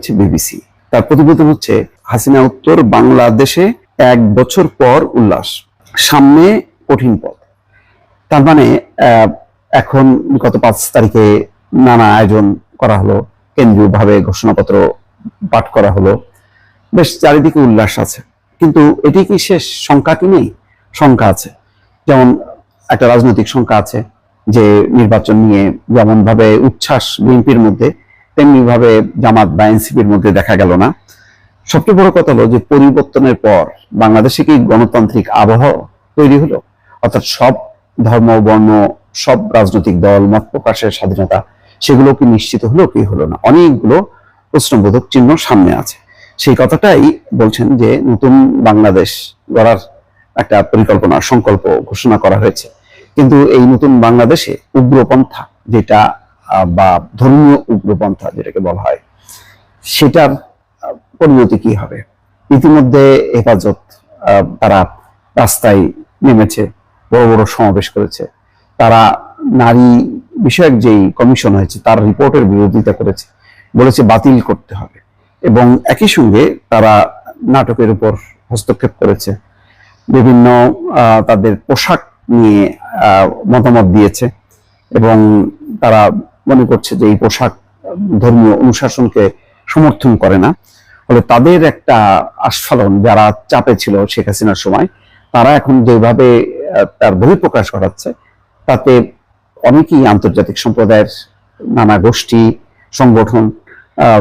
করেছে বিবিসি। তার প্রতিবেদন হচ্ছে, হাসিনা উত্তর বাংলাদেশে এক বছর পর উল্লাস, সামনে কঠিন পথ। তার মানে এখন গত পাঁচ তারিখে নানা আয়োজন করা হলো, কেন্দ্রীয়ভাবে ঘোষণাপত্র পাঠ করা হলো। বেশ চারিদিকে উল্লাস আছে। কিন্তু এটি কি শেষ শঙ্কা কি নেই? শঙ্কা আছে। যেমন একটা রাজনৈতিক শঙ্কা আছে যে নির্বাচন নিয়ে যেমন ভাবে উচ্ছ্বাস বিএনপির মধ্যে তেমনি ভাবে জামাত বা এনসিপির মধ্যে দেখা গেল না। সবচেয়ে বড় কথা হলো যে পরিবর্তনের পর বাংলাদেশে কি গণতান্ত্রিক আবহাওয়া তৈরি হলো? অর্থাৎ সব ধর্ম, বর্ণ, সব রাজনৈতিক দল, মত প্রকাশের স্বাধীনতা সেগুলো কি নিশ্চিত হলো কি হলো না? অনেকগুলো প্রশ্নবোধক চিহ্ন সামনে আছে। সেই কথাটাই বলছেন যে নতুন বাংলাদেশ গড়ার একটা পরিকল্পনা, সংকল্প ঘোষণা করা হয়েছে। কিন্তু এই নতুন বাংলাদেশে উগ্রপন্থা যেটা বা ধর্মীয় উগ্রপন্থা যেটাকে বলা হয়, সেটার পরিণতি কি হবে? ইতিমধ্যে হেফাজত তারা রাস্তায় নেমেছে, বড় বড় সমাবেশ করেছে। তারা নারী বিষয়ক যেই কমিশন হয়েছে, তার রিপোর্টের বিরোধিতা করেছে, বলেছে বাতিল করতে হবে। এবং একই সঙ্গে তারা নাটকের উপর হস্তক্ষেপ করেছে। বিভিন্ন তাদের পোশাক নিয়ে মতামত দিয়েছে এবং তারা মনে করছে যে এই পোশাক ধর্মীয় অনুশাসনকে সমর্থন করে না। ফলে তাদের একটা আস্ফালন যারা চাপে ছিল শেখ হাসিনার সময়, তারা এখন যেভাবে তার বহিঃপ্রকাশ ঘটাচ্ছে, তাতে অনেকেই আন্তর্জাতিক সম্প্রদায়ের নানা গোষ্ঠী, সংগঠন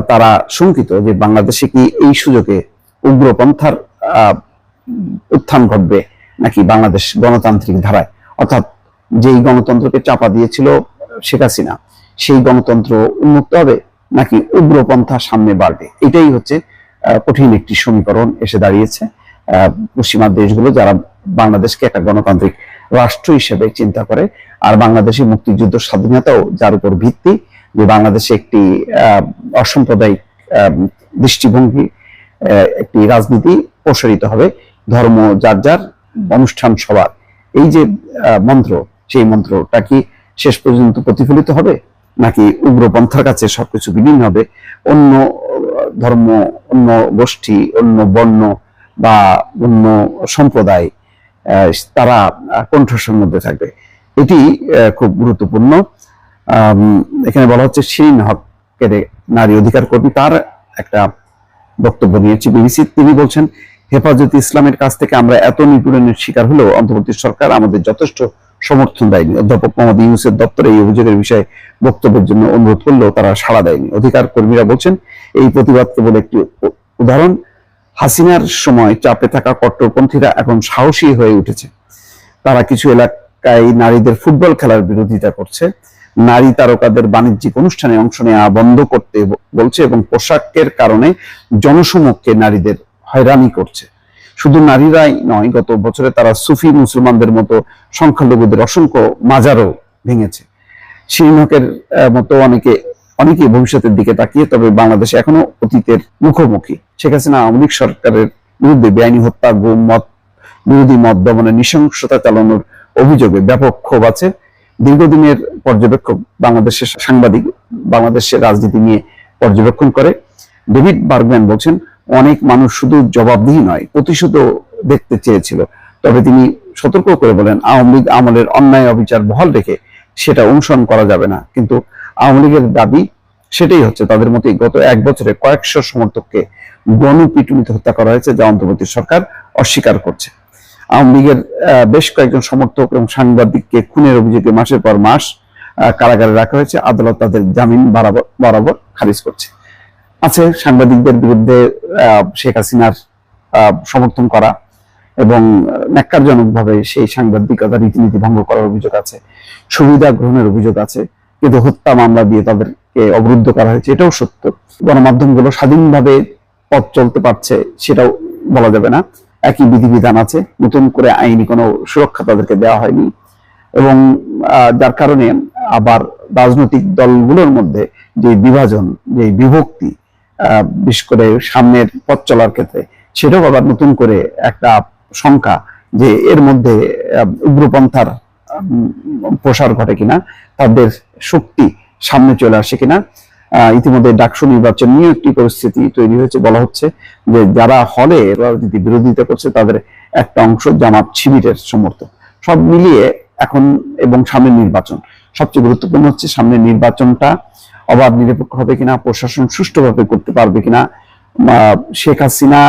তারা শঙ্কিত যে বাংলাদেশে কি এই সুযোগে উগ্রপন্থার উত্থান ঘটবে নাকি বাংলাদেশ গণতান্ত্রিক ধারায়? অর্থাৎ যেই গণতন্ত্রকে চাপা দিয়েছিল শেখ হাসিনা সেই গণতন্ত্র উন্মুক্ত হবে নাকি উগ্রপন্থা সামনে বাড়বে? এটাই হচ্ছে কঠিন একটি সমীকরণ এসে দাঁড়িয়েছে। পশ্চিমা দেশগুলো যারা বাংলাদেশকে একটা গণতান্ত্রিক রাষ্ট্র হিসেবে চিন্তা করে, আর বাংলাদেশের মুক্তিযুদ্ধ স্বাধীনতাও যার উপর ভিত্তি যে বাংলাদেশে একটি অসাম্প্রদায়িক দৃষ্টিভঙ্গি একটি রাজনীতি প্রসারিত হবে, ধর্ম যার যার, অনুষ্ঠান সবার। এই যে মন্ত্র, সেই মন্ত্রটা কি শেষ পর্যন্ত প্রতিফলিত হবে? নাকি উগ্রপন্থার কাছে সবকিছু বিলীন হবে? অন্য ধর্ম, অন্য গোষ্ঠী, অন্য বর্ণ বা অন্য সম্প্রদায় তারা কণ্ঠস্বর মধ্যে থাকবে। এটি খুব গুরুত্বপূর্ণ। এখানে বলা হচ্ছে শিরিন হকের নারী অধিকার কর্মী। তার একটা বক্তব্য নিয়েছি বিবিসি তিনি বলছেন, হেফাজত ইসলামের কাছ থেকে আমরা এত নিপীড়নের শিকার হলেও অন্তর্বর্তী সরকার আমাদের যথেষ্ট সমর্থন দেয়নি। অধ্যাপক মোহাম্মদ ইউনুসের দপ্তরে এই অভিযোগের বিষয়ে বক্তব্যের জন্য অনুরোধ করলেও তারা সাড়া দেয়নি। অধিকার কর্মীরা বলছেন, এই প্রতিবাদ কেবল একটি উদাহরণ। হাসিনার সময় চাপে থাকা কট্টরপন্থীরা এখন সাহসী হয়ে উঠেছে। তারা কিছু এলাকায় নারীদের ফুটবল খেলার বিরোধিতা করছে। নারী তারকাদের বাণিজ্যিক অনুষ্ঠানে অংশ নেওয়া বন্ধ করতে বলছে এবং পোশাকের কারণে জনসমক্ষে নারীদের হয়রানি করছে। শুধু নারীরাই নয়, গত বছরে তারা সুফি মুসলমানদের মতো সংখ্যালঘুদের অসংখ্য মাজারও ভেঙেছে। শ্রীনকের মতো অনেকে অনেকে ভবিষ্যতের দিকে তাকিয়ে, তবে বাংলাদেশ এখনও অতীতের মুখোমুখি। শেখ হাসিনা আওয়ামী লীগ সরকারের বিরুদ্ধে বেআইনি হত্যা, গুম মত, বিরোধী মত দমনে নৃশংসতা চালানোর অভিযোগে ব্যাপক ক্ষোভ আছে। দীর্ঘদিনের পর্যবেক্ষক বাংলাদেশের সাংবাদিক, বাংলাদেশের রাজনীতি নিয়ে পর্যবেক্ষণ করে। ডেভিড বার্গম্যান বলছেন অনেক মানুষ শুধু জবাবদিহি নয়, প্রতিশোধও দেখতে চেয়েছিল। তবে তিনি সতর্ক করে বলেন, আওয়ামী লীগ আমলের অন্যায় অবিচার বহাল রেখে সেটা অনুসরণ করা যাবে না। কিন্তু আওয়ামী লীগের দাবি সেটাই হচ্ছে, তাদের মতে গত এক বছরে কয়েকশো সমর্থককে গণপিটুনিতে হত্যা করা হয়েছে, যা অন্তর্বর্তী সরকার অস্বীকার করছে। আওয়ামী লীগের বেশ কয়েকজন সমর্থক এবং সাংবাদিককে খুনের অভিযোগে মাসের পর মাস কারাগারে রাখা হয়েছে। আদালত তাদের জামিন বরাবর বরাবর খারিজ করছে। আছে সাংবাদিকদের বিরুদ্ধে শেখ হাসিনার সমর্থন করা এবং ন্যাক্কারজনকভাবে সেই সাংবাদিকতা রীতিনীতি ভঙ্গ করার অভিযোগ আছে, সুবিধা গ্রহণের অভিযোগ আছে, কিন্তু হত্যা মামলা দিয়ে তাদেরকে অবরুদ্ধ করা হয়েছে, এটাও সত্য। গণমাধ্যমগুলো স্বাধীনভাবে পথ চলতে পারছে সেটাও বলা যাবে না। একই বিধিবিধান আছে, নতুন করে আইনি কোনো সুরক্ষা তাদেরকে দেওয়া হয়নি এবং যার কারণে আবার রাজনৈতিক দলগুলোর মধ্যে যে বিভাজন, যে বিভক্তি বিশেষ করে সামনের পথ চলার ক্ষেত্রে, সেটাও আবার নতুন করে একটা শঙ্কা যে এর মধ্যে উগ্রপন্থার প্রসার ঘটে কিনা, তাদের শক্তি সামনে চলে আসে কিনা ইতিমধ্যে ডাকসু নির্বাচন নিয়ে একটি পরিস্থিতি তৈরি হয়েছে বলা হচ্ছে যে যারা হলে রাজনীতি বিরোধিতা করছে, তাদের একটা অংশ জামাত শিবিরের সমর্থক। সব মিলিয়ে এখন এবং সামনের নির্বাচন। সবচেয়ে গুরুত্বপূর্ণ হচ্ছে সামনের নির্বাচনটা অবাধ নিরপেক্ষ হবে কিনা প্রশাসন সুষ্ঠুভাবে করতে পারবে কিনা শেখ হাসিনা